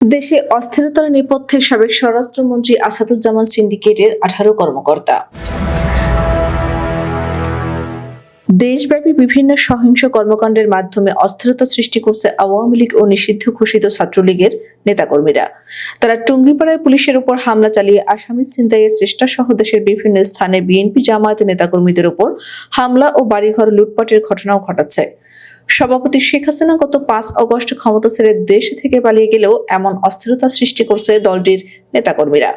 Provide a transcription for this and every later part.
দেশে অস্থিরতার নেপথ্যে সাবেক স্বরাষ্ট্রমন্ত্রী আসাদুজ্জামান সিন্ডিকেটের আঠারো কর্মকর্তা। দেশব্যাপী বিভিন্ন সহিংস কর্মকাণ্ডের মাধ্যমে অস্থিরতা সৃষ্টি করছে আওয়ামী লীগ ও নিষিদ্ধ ঘোষিত ছাত্রলীগের নেতাকর্মীরা। তারা টুঙ্গিপাড়ায় পুলিশের উপর হামলা চালিয়ে আসামি ছিনতাইয়ের চেষ্টা সহ দেশের বিভিন্ন স্থানে বিএনপি জামায়াতের নেতাকর্মীদের উপর হামলা ও বাড়িঘর লুটপাটের ঘটনাও ঘটাচ্ছে সভাপতি শেখ হাসিনা গত পাঁচ অগস্ট ক্ষমতা ছেড়ে দেশ থেকে পালিয়ে গেলেও এমন অস্থিরতা সৃষ্টি করছে দলটির নেতাকর্মীরা।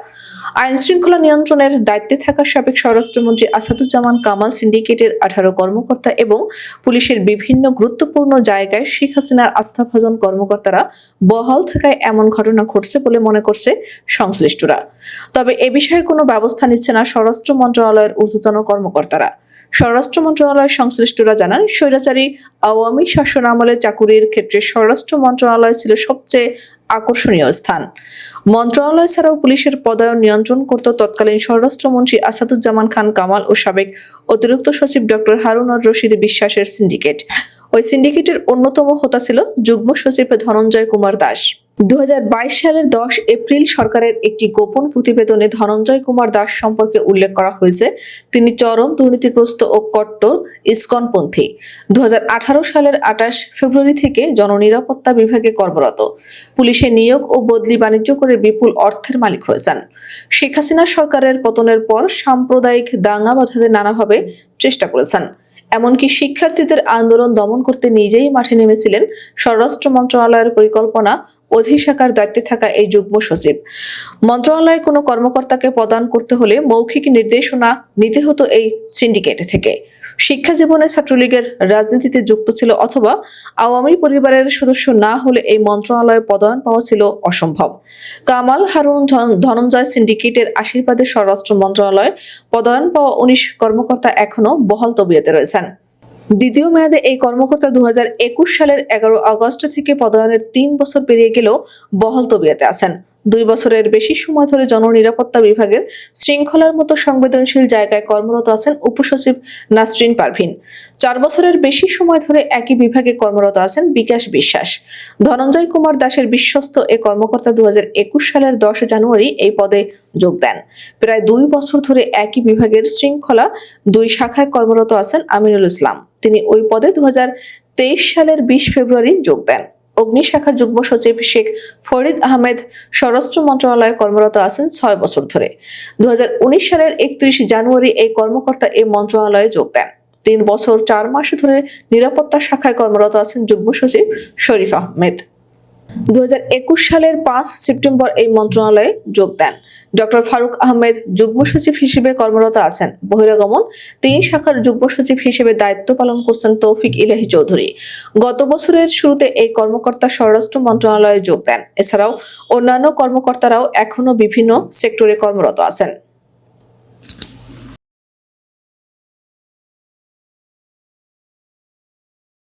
আইন শৃঙ্খলা নিয়ন্ত্রণের দায়িত্বে থাকা সাবেক স্বরাষ্ট্রমন্ত্রী আসাদুজ্জামান কামাল সিন্ডিকেটের আঠারো কর্মকর্তা এবং পুলিশের বিভিন্ন গুরুত্বপূর্ণ জায়গায় শেখ হাসিনার আস্থাভাজন কর্মকর্তারা বহাল থাকায় এমন ঘটনা ঘটছে বলে মনে করছে সংশ্লিষ্টরা। তবে এ বিষয়ে কোনো ব্যবস্থা নিচ্ছে না স্বরাষ্ট্র মন্ত্রণালয়ের ঊর্ধ্বতন কর্মকর্তারা। স্বরাষ্ট্র মন্ত্রণালয়ের সংশ্লিষ্টরা জানান, স্বৈরাচারী আওয়ামী শাসন আমলে চাকুরির ক্ষেত্রে স্বরাষ্ট্র মন্ত্রণালয় ছিল সবচেয়ে আকর্ষণীয় স্থান। মন্ত্রণালয় ছাড়াও পুলিশের পদায়ন নিয়ন্ত্রণ করত তৎকালীন স্বরাষ্ট্রমন্ত্রী আসাদুজ্জামান খান কামাল ও সাবেক অতিরিক্ত সচিব ডক্টর হারুনর রশিদ বিশ্বাসের সিন্ডিকেট। ওই সিন্ডিকেটের অন্যতম হোতা ছিল যুগ্ম সচিব ধনঞ্জয় কুমার দাস। দু হাজার বাইশ সালের দশ এপ্রিল সরকারের একটি গোপন প্রতিবেদনে ধনঞ্জয় কুমার দাস সম্পর্কে উল্লেখ করা হয়েছে। তিনি চরম দুর্নীতিগ্রস্ত ও কট্টর, ইস্কনপন্থী। দু সালের আঠাশ ফেব্রুয়ারি থেকে জননিরাপত্তা বিভাগে কর্মরত। পুলিশে নিয়োগ ও বদলি বাণিজ্য করে বিপুল অর্থের মালিক হয়েছেন শেখ হাসিনা সরকারের পতনের পর সাম্প্রদায়িক দাঙ্গা বাঁধাতে নানাভাবে চেষ্টা করেছেন এমনকি শিক্ষার্থীদের আন্দোলন দমন করতে নিজেই মাঠে নেমেছিলেন স্বরাষ্ট্র মন্ত্রণালয়ের পরিকল্পনা অধিশাখার দায়িত্বে থাকা এই যুগ্ম সচিব। মন্ত্রণালয়ে কোনো কর্মকর্তাকে প্রদান করতে হলে মৌখিক নির্দেশনা নিতে হতো এই সিন্ডিকেট থেকে। শিক্ষা জীবনে ছাত্রলীগের রাজনীতিতে যুক্ত ছিল অথবা আওয়ামী পরিবারের সদস্য না হলে এই মন্ত্রণালয়ে পদায়ন পাওয়া ছিল অসম্ভব। কামাল হারুন ধন- ধনঞ্জয় সিন্ডিকেটের আশীর্বাদে স্বরাষ্ট্র মন্ত্রণালয়ে পদায়ন পাওয়া উনিশ কর্মকর্তা এখনও বহাল তবিয়তে রয়েছেন। দ্বিতীয় মেয়াদে এই কর্মকর্তা দু হাজার একুশ সালের এগারো আগস্ট থেকে পদায়নের তিন বছর পেরিয়ে গেলেও বহাল তবিয়াতে আছেন। দুই বছরের বেশি সময় ধরে জননিরাপত্তা বিভাগের শৃঙ্খলার মতো সংবেদনশীল জায়গায় কর্মরত আছেন উপসচিব নাসরিন পারভিন। চার বছরের বেশি সময় ধরে একই বিভাগে কর্মরত আছেন বিকাশ বিশ্বাস। ধনঞ্জয় কুমার দাসের বিশ্বস্ত এ কর্মকর্তা দুই হাজার একুশ সালের দশ জানুয়ারি এই পদে যোগ দেন। প্রায় দুই বছর ধরে একই বিভাগের শৃঙ্খলা দুই শাখায় কর্মরত আছেন আমিনুল ইসলাম। তিনি ওই পদে দু হাজার তেইশ সালের বিশ ফেব্রুয়ারি যোগ দেন। অগ্নি শাখার যুগ্ম সচিব শেখ ফরিদ আহমেদ স্বরাষ্ট্র মন্ত্রণালয়ে কর্মরত আছেন ছয় বছর ধরে। দু হাজার উনিশ সালের একত্রিশ জানুয়ারি এই কর্মকর্তা এই মন্ত্রণালয়ে যোগ দেন। তিন বছর চার মাস ধরে নিরাপত্তা শাখায় কর্মরত আছেন যুগ্ম সচিব শরীফ আহমেদ। দু হাজার একুশ সালের পাঁচ সেপ্টেম্বর এই মন্ত্রণালয়ে যোগ দেন। ডক্টর ফারুক আহমেদ যুগ্ম সচিব হিসেবে কর্মরত আছেন। বহিরাগমন, তিন শাখার যুগ্ম সচিব হিসেবে দায়িত্ব পালন করছেন তৌফিক ইলাহি চৌধুরী। গত বছরের শুরুতে এই কর্মকর্তা স্বরাষ্ট্র মন্ত্রণালয়ে যোগ দেন। এছাড়াও অন্যান্য কর্মকর্তারাও এখনও বিভিন্ন সেক্টরে কর্মরত আছেন।